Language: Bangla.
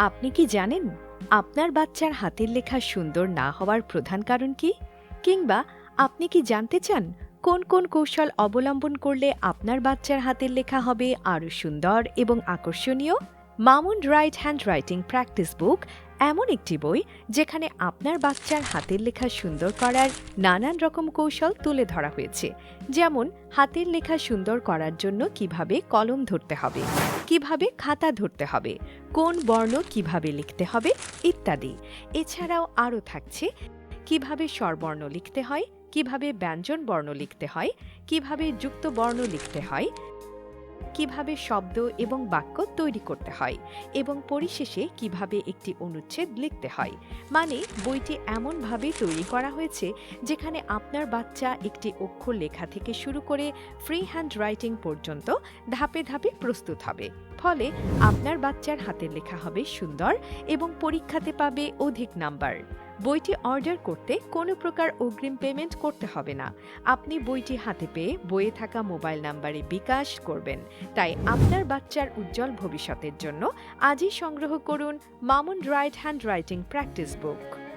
আপনি কি জানেন আপনার বাচ্চার হাতের লেখা সুন্দর না হওয়ার প্রধান কারণ কি? কিংবা আপনি কি জানতে চান কোন কোন কৌশল অবলম্বন করলে আপনার বাচ্চার হাতের লেখা হবে আরও সুন্দর এবং আকর্ষণীয়? Mamun right hand writing practice book এমন একটি বই যেখানে আপনার বাচ্চার হাতের লেখা সুন্দর করার নানান রকম কৌশল তুলে ধরা হয়েছে। যেমন, হাতের লেখা সুন্দর করার জন্য কীভাবে কলম ধরতে হবে, কীভাবে খাতা ধরতে হবে, কোন বর্ণ কীভাবে লিখতে হবে ইত্যাদি। এছাড়াও আরও থাকছে, কীভাবে স্বরবর্ণ লিখতে হয়, কীভাবে ব্যঞ্জন বর্ণ লিখতে হয়, কীভাবে যুক্ত বর্ণ লিখতে হয় কীভাবে শব্দ এবং বাক্য তৈরি করতে হয় এবং পরিশেষে কীভাবে একটি অনুচ্ছেদ লিখতে হয়। মানে বইটি এমনভাবে তৈরি করা হয়েছে যেখানে আপনার বাচ্চা একটি অক্ষর লেখা থেকে শুরু করে ফ্রি হ্যান্ড রাইটিং পর্যন্ত ধাপে ধাপে প্রস্তুত হবে। ফলে আপনার বাচ্চার হাতের লেখা হবে সুন্দর এবং পরীক্ষাতে পাবে অধিক নাম্বার। বইটি অর্ডার করতে কোনো প্রকার অগ্রিম পেমেন্ট করতে হবে না। আপনি বইটি হাতে পেয়ে বইয়ে থাকা মোবাইল নাম্বারে বিকাশ করবেন। তাই আপনার বাচ্চার উজ্জ্বল ভবিষ্যতের জন্য আজই সংগ্রহ করুন Mamun right hand writing practice book.